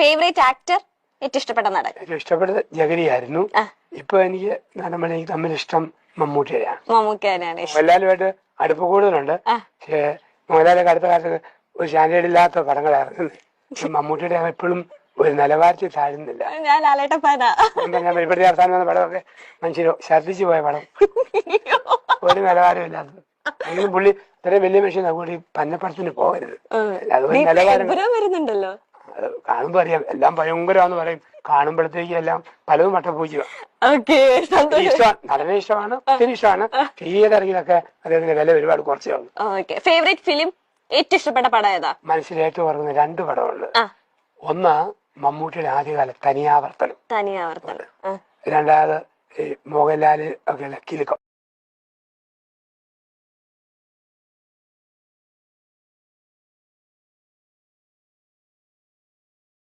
Favourite actor ഏറ്റവും ഇഷ്ടപ്പെട്ട നടൻ. ഏറ്റവും ഇഷ്ടപ്പെട്ടത് ജഗതി ആയിരുന്നു ഇപ്പൊ എനിക്ക് നടന്മാരെ എനിക്ക് തമ്മിൽ ഇഷ്ടം മമ്മൂട്ടിയാണ് മമ്മൂക്കാനാണ് ഇഷ്ടം. മോഹൻലാലുമായിട്ട് അടുപ്പ് കൂടുതലുണ്ട്. പക്ഷേ മോഹൻലാലൊക്കെ അടുത്ത കാലത്ത് ഒരു സ്റ്റാൻഡേർഡ് ഇല്ലാത്ത പടങ്ങൾ ഇറങ്ങുന്നത്. മമ്മൂട്ടിയുടെ എപ്പോഴും ഒരു നിലവാരത്തിൽ താഴുന്നില്ല. ഞാൻ ലാലേട്ട ഫാനാ എന്താ ഞാൻ ഇപ്പോഴത്തെ അവസാനം വന്ന പടമൊക്കെ മനുഷ്യർ ഛർദ്ദിച്ചു പോയ പടം. ഒരു നിലവാരമില്ലാത്തത് അങ്ങനെ പുള്ളി ഇത്രയും വലിയ മനുഷ്യൻ അതുകൊണ്ട് ഈ പന്നപ്പടത്തിന് പോകരുത് അത് ഒരു നിലവാരം വരുന്നുണ്ടല്ലോ. കാണുമ്പോ അറിയാം. എല്ലാം ഭയങ്കരമാന്ന് പറയും. കാണുമ്പോഴത്തേക്ക് എല്ലാം പലതും ഇഷ്ടമാണ് നടനെ ഇഷ്ടമാണ് ഒത്തിരി ഇഷ്ടമാണ്. തീയതിറങ്ങിയതൊക്കെ അദ്ദേഹത്തിന്റെ വില ഒരുപാട് കുറച്ചേ ഉള്ളൂ. ഫേവറേറ്റ് ഫിലിം ഏറ്റവും ഇഷ്ടപ്പെട്ട പടം ഏതാ? മനസ്സിൽ ഏറ്റവും പറയുന്ന രണ്ട് പടമുണ്ട്. ഒന്ന് മമ്മൂട്ടിയുടെ ആദ്യകാല തനിയാവർത്തനം. തനിയാവർത്തനം. രണ്ടാമത് മോഹൻലാൽ ഒക്കെ കിലുക്കം.